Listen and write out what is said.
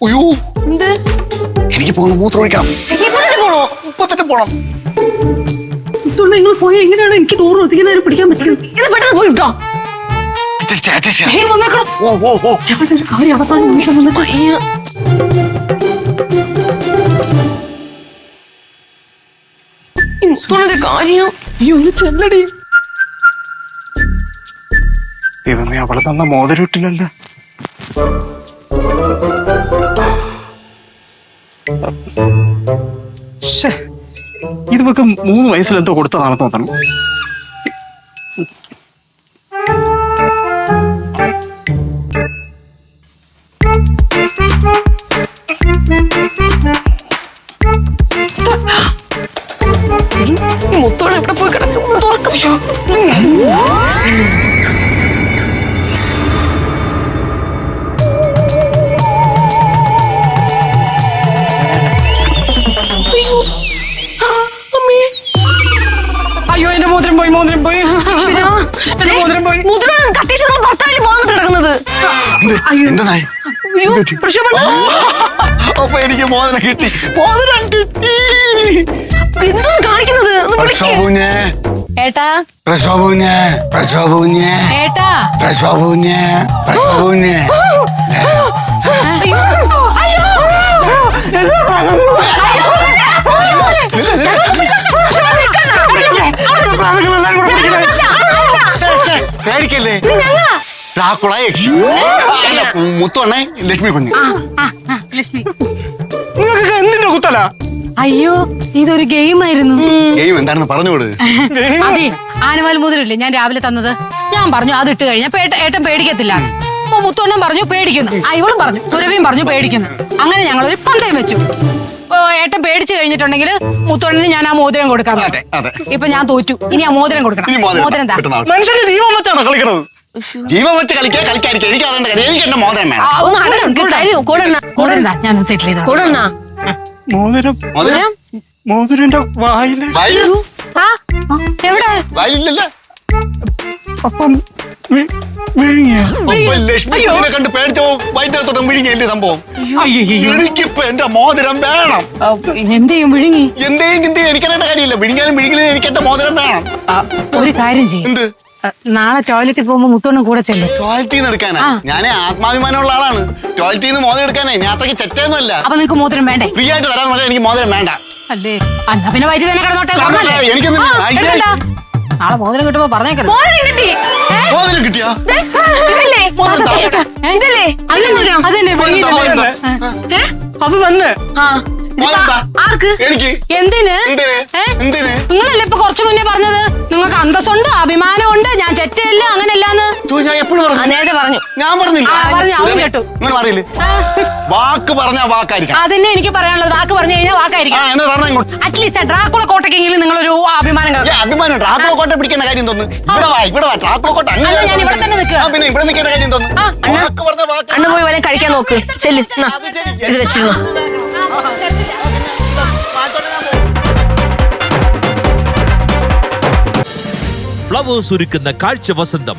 അയ്യോ എന്ത്? എനിക്ക് പോകുന്ന മൂത്രം ഒഴിക്കണം. ഇപ്പൊ പോണോ? ഇപ്പൊ തന്നെ പോണം. നിങ്ങൾ പോയി എങ്ങനെയാണ് എനിക്ക് പിടിക്കാൻ പറ്റുന്നത് ഇത് പെട്ടെന്ന് പോയി വിട്ടോ. Adjust adjust. ഏയ് വന്നേക്കണം? ഓ ഓ ഓ. ഞങ്ങളുടെ ഒരു കാര്യം അവസാനം നിമിഷം വന്നിട്ട് അയ്യോ. ഇതൊരു കാര്യം. നീ ഒന്ന് ചെല്ലടി. ദൈവമേ അവളെ തന്ന മോതിരട്ടില്ലല്ലോ ശ്ശേ, ഇത് ഇവക്ക് മൂന്ന് വയസ്സിൽ എന്തോ കൊടുത്തതാണെന്ന് തോന്നണം. ഈ എവിടെ പോയി കിടക്കും തുറക്കും. മോതിരം പോയി? മോതിരം പോയി എന്റെ മോതിരം മുദ്ര കത്തീശ ഭർത്താവിൽ പോകാൻ കിടക്കുന്നത്. എന്റെ അയ്യോ. അപ്പൊ എനിക്ക് മോതിരം കിട്ടി. മോതിരം കിട്ടി. എന്തോ കാണിക്കുന്നത്. പ്രക്ഷോഭുഞ്ഞേ ഏട്ടാ. പ്രക്ഷോഭുഞ്ഞേ പ്രക്ഷോഭുഞ്ഞേ ഏട്ടാ. പ്രക്ഷോഭുഞ്ഞേ പ്രക്ഷോഭുഞ്ഞേ പേടിക്കല്ലേ? ഡ്രാക്കുള യക്ഷി അല്ല, മുത്തുവണ്ണേ ലക്ഷ്മി കുഞ്ഞ്. ലക്ഷ്മി. നിങ്ങൾക്ക് എന്തിന്റെ കുത്തല? അയ്യോ ഇതൊരു ഗെയിം ആയിരുന്നു ഗെയിം എന്താണെന്ന് പറഞ്ഞുകൊടു അതെ ആനവാൽ മുതലില്ലേ ഞാൻ രാവിലെ തന്നത്? ഞാൻ പറഞ്ഞു അത് ഇട്ട് കഴിഞ്ഞാ പേട്ട- ഏട്ടൻ പേടിക്കത്തില്ല. അപ്പൊ മുത്തോണ്ണൻ പറഞ്ഞു പേടിക്കുന്നു. ആ ഇവളും പറഞ്ഞു സുരഭിയും പറഞ്ഞു പേടിക്കുന്നു. അങ്ങനെ ഞങ്ങൾ ഒരു പന്തയം വെച്ചു. ഓ, ഏട്ടൻ പേടിച്ചു കഴിഞ്ഞിട്ടുണ്ടെങ്കിൽ മുത്തോണ്ണന് ഞാൻ ആ മോതിരം കൊടുക്കാം. അതെ അതെ. ഇപ്പൊ ഞാൻ തോറ്റു. ഇനി ആ മോതിരം കൊടുക്കണം. ഇനി മോതിരം മോതിരം താ. പെട്ടെന്ന് മനുഷ്യന്റെ ജീവൻ വെച്ചാണ് കളിക്കണത്? ജീവൻ വെച്ച് കളിക്കാൻ കളിക്കാതിരിക്കും. എനിക്ക് അതുകൊണ്ട് കാര്യം. എനിക്ക് എന്റെ മോതിരം വേണം. ആ, ഒന്ന് അണ്ണൻ അടണം, തരൂ കൊടുണ്ണ മോതിരം താ, ഞാൻ സെറ്റിൽ ചെയ്തു കൊടുണ്ണ മോതിരം. മോതിരം? മോതിരന്റെ വായിൽ. വായിൽ ആ എവിടെ? അപ്പൊ ലക്ഷ്മി കുഞ്ഞിനെ കണ്ട് പേടിച്ചോ? വൈദ്യുതത്തോടെ വിഴുങ്ങിയല്ലേ സംഭവം? അയ്യോ. എനിക്കിപ്പോ എന്റെ മോതിരം വേണം. എന്ത് ചെയ്യും വിഴുങ്ങി? എന്തേയും എന്തെയും എനിക്കറിയേണ്ട കാര്യമില്ല. വിഴുങ്ങിയാലും വിഴുങ്ങിയാലും എനിക്ക് എന്റെ മോതിരം വേണം. ഒരു കാര്യം ചെയ്യും. എന്ത്? നാളെ ടോയ്ലറ്റിൽ പോകുമ്പോ മുത്തോണ്ണൻ കൂടെ ചെല്ലും. ടോയ്ലറ്റിൽ നിന്ന് എടുക്കാനാ? ഞാൻ ആത്മാഭിമാനമുള്ള ആളാണ്. ടോയ്ലറ്റിൽ നിന്ന് മോതിരം എടുക്കാനേ. ഞാൻ അത്രയ്ക്ക് ചെറ്റൊന്നുമല്ല അപ്പൊ നിനക്ക് മോതിരം വേണ്ടേ? ഫ്രീ ആയിട്ട് തരാൻ പറഞ്ഞാൽ എനിക്ക് മോതിരം വേണ്ട. അല്ലേ? അന്നാ പിന്നെ വൈദ്യുതി തന്നെ കിടന്നോട്ടെ? എനിക്കൊന്നും. നാളെ മോതിരം കിട്ടുമ്പോ പറഞ്ഞേക്കരുത്. മോതിരം കിട്ടിയാ? ഇതല്ലേ? അതന്നെ അത് തന്നെ. ആർക്ക്? എന്തിന്? എന്തിന്? നിങ്ങളല്ലേ ഇപ്പൊ കുറച്ചു മുന്നേ പറഞ്ഞത്? നിങ്ങൾക്ക് അന്തസ്സുണ്ട് അഭിമാനമുണ്ട് ഞാൻ ഞാൻ എപ്പോഴും പറഞ്ഞു നേരത്തെ പറഞ്ഞു. ഞാൻ പറഞ്ഞില്ല? ആ, പറഞ്ഞു, അവൻ കേട്ടു. നിങ്ങൾ അറിയില്ലേ വാക്ക് പറഞ്ഞ വാക്കായിരിക്കാം അതന്നെ എനിക്ക് പറയാനുള്ളത്. വാക്ക് പറഞ്ഞു കഴിഞ്ഞാൽ ആ വാക്കായിരിക്കും എന്നാ ഇങ്ങോട്ട് അറ്റ്ലീസ്റ്റ് ഡ്രാക്കുള കോട്ടയ്ക്കെങ്കിലും നിങ്ങളൊരു അഭിമാനം ഏ, കാണും അഭിമാനം ട്രാക്കുള കോട്ട പിടിക്കേണ്ട കാര്യം തോന്നുന്നു ഇവിടെ വാ ഇവിടെ വാ. ട്രാക്കുള കോട്ട അങ്ങനെ അല്ല, ഞാൻ ഇവിടെ തന്നെ നിൽക്കുക. ആ, പിന്നെ ഇവിടെ നിൽക്കേണ്ട കാര്യം തോന്നുന്നു അണ്ണാ. വാക്ക് പറഞ്ഞ വാക്ക്. അണ്ണ പോയി വല്ലതും കഴിക്കാൻ നോക്ക്. ചെല്ലു എന്നാ, ഇത് വെച്ചിരുന്നു? ഫ്ലവേഴ്സ് ഒരുക്കുന്ന കാഴ്ച വസന്തം.